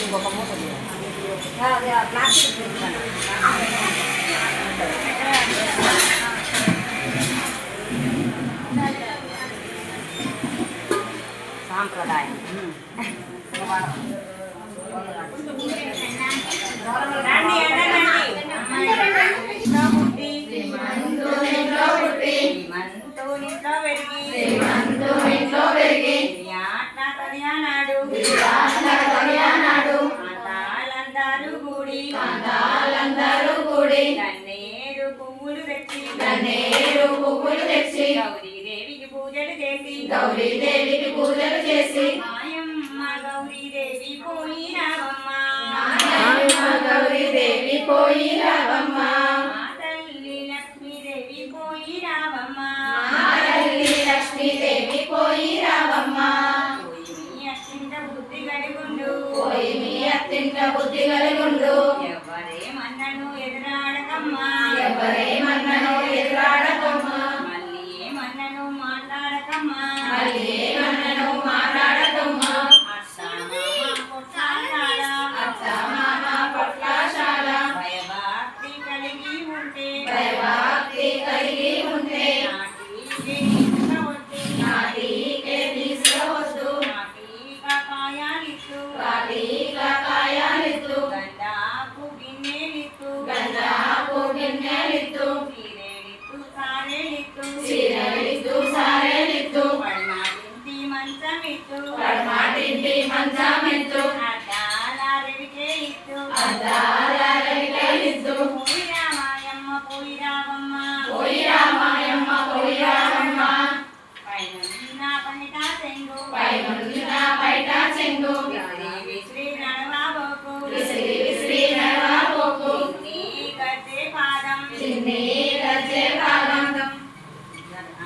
ఇంకొక మూట అందాలందరూ కూడి గన్నేరు పువ్వులు తెచ్చి గన్నేరు పువ్వులు తెచ్చి గౌరీదేవికి పూజలు చేసి గౌరీదేవికి పూజలు చేసి మాయమ్మ గౌరీదేవి పోయినావమ్మ. నాయమ్మ గౌరీదేవి అత్యంత బుద్ధి కలిగుండు. ఎవరేమన్నను ఎదురాడకమ్మా. ఎవరేమన్నను ఎదురాడకమ్మా.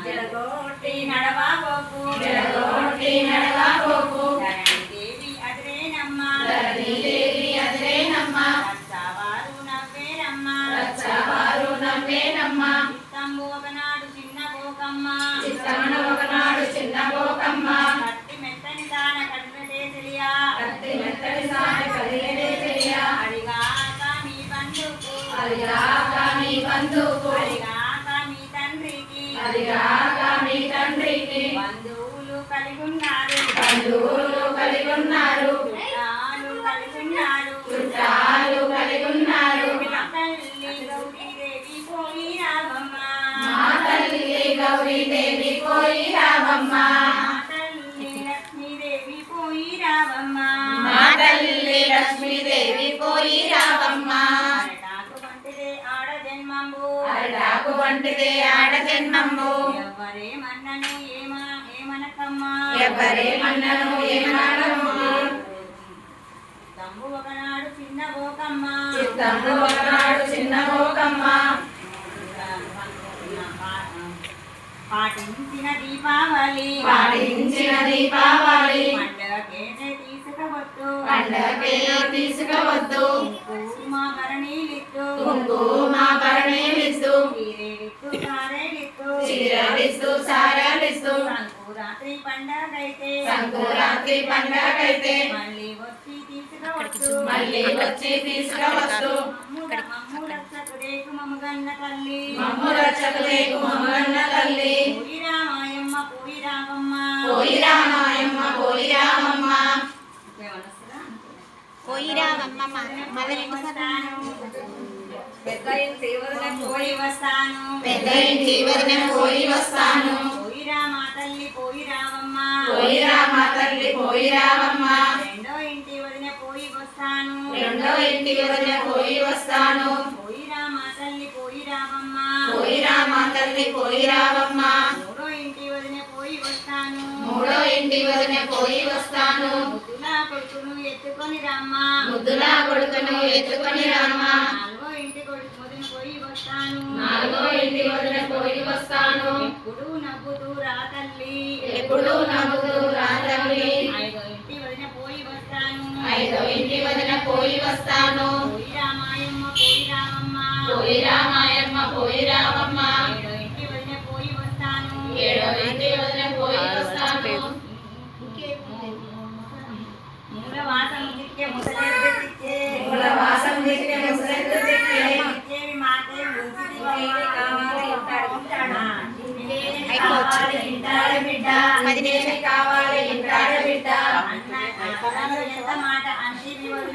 జడగొట్టి నడవబోకు జడగొట్టి నడవబోకు దేవి అదిరేనమ్మ ధరణీదేవి అదిరేనమ్మ రచ్చవారు నవ్వేరమ్మ రచ్చవారు నవ్వేనమ్మ చిత్తంబు ఒకనాడు చిన్న పోకమ్మ చిత్తమన ఒకనాడు చిన్న పోకమ్మ కట్టి మెత్తని తాన కట్టినదే తెలియా. కత్తి మెత్తడి సారి కలిగేదే తెలియ. అడిగాక మీ బంధుకు. అదిగాక అడిగాక మీ తండ్రికి. అదిగాక మీ తండ్రికి. బంధువులు కలిగి ఉన్నారు బంధువులు కలిగి ఉన్నారు చుట్టాలు కలిగి ఉన్నారు చుట్టాలు కలిగి ఉన్నారు మా తల్లి గౌరీదేవి పోయి రావమ్మ. మా తల్లి గౌరీదేవి పోయి రావమ్మ. వంటిదే ఆడ జన్మము ఎవరేమన్నను ఏమా ఏమనకమ్మా? ఎవరేమన్నను ఏమాడము తమ్ము ఒకనాడు చిన్న పోకమ్మ చిత్తము ఒకనాడు చిన్న పోకమ్మ పాటించిన దీపావళి. పాటించిన దీపావళి. పండగకేనే తీసుకవద్దు పండగకేనో తీసుకవద్దు చీరలిస్తూ సారాలిస్తూ సంకురాత్రి పండగైతే సంకురాత్రి పండగైతే మళ్ళీ వచ్చి తీసుకవచ్చు మళ్ళీ వచ్చి తీసుకవస్తూ మమ్ము రక్షకు రేకు మమ్మగన్న తల్లి. మమ్ము రక్షకు లేకు మమ్మన్న తల్లి. పోయి రామాయమ్మ పోయి రామమ్మ. పోయి రామాయమ్మ పోయి రామమ్మ. ఏమనొస్తుందా? పోయిరామమ్మ మళ్ళీ వస్తాను. పెద్ద పోయి వస్తాను. పెద్ద ఇంటి వదిన పోయి వస్తాను. పోయి రామా తల్లి పోయి రామమ్మ పోయి రామ తల్లి పోయి రామమ్మ రెండో ఇంటి వదిన పోయి వస్తాను. రెండో ఇంటి వదిన పోయి వస్తాను. పోయి రామా తల్లి పోయి రామమ్మ పోయి రామ తల్లి పోయి రామమ్మ మూడో ఇంటి వదిన పోయి వస్తాను. మూడో ఇంటి వదిన పోయి వస్తాను. ముద్దులా కొడుకును ఎత్తుకొని రమ్మ. ముద్దులా కొడుకును ఎత్తుకొని రామ ఎప్పుడు నవ్వుతూ రాత్రి ఐదో ఇంటి వదిన పోయి వస్తాను. పోయి రామాయమ్మ పోయి రామమ్మ ఏడో ఇంటి వదిన పోయి వస్తాను. మూడవ మాసం ముసలి.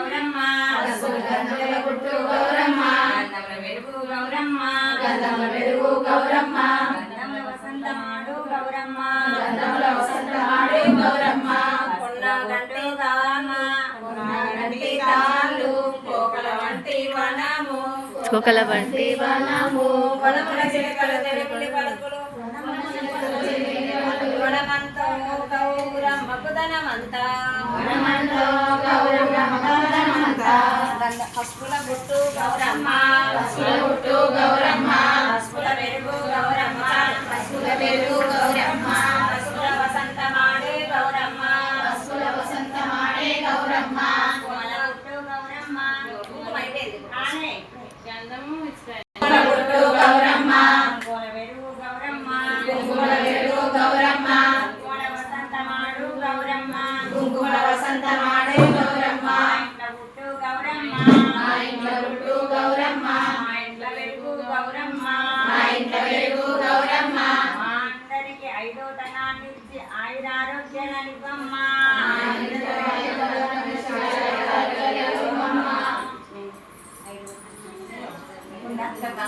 గౌరమ్మ. గంధముల పుట్టు గౌరమ్మ. గంధముల వెలుగు గౌరమ్మ. గంధముల వెలుగు గౌరమ్మ. గంధముల వసంతమాడు గౌరమ్మ. గంధముల వసంతమాడే గౌరమ్మ. కొండ గంటి గౌరమ్మ గంటి తాళ్ళు కోకల వంటి వనము. కుక్కల బండి వనము. వనముల చిలకల తెలుపులి పలుకులు. వనమంతో గౌరమ్మకు ధనమంతా. వనమంలో గౌరమ్మ పసుపుల గుట్టు గౌరమ్మ పసుపుల గుట్టు గౌరమ్మ పసుపుల పెరుగు గౌరమ్మ పసుపుల పెరుగు గౌరమ్మ.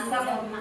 గౌరమ్మ ఐదు. గంధము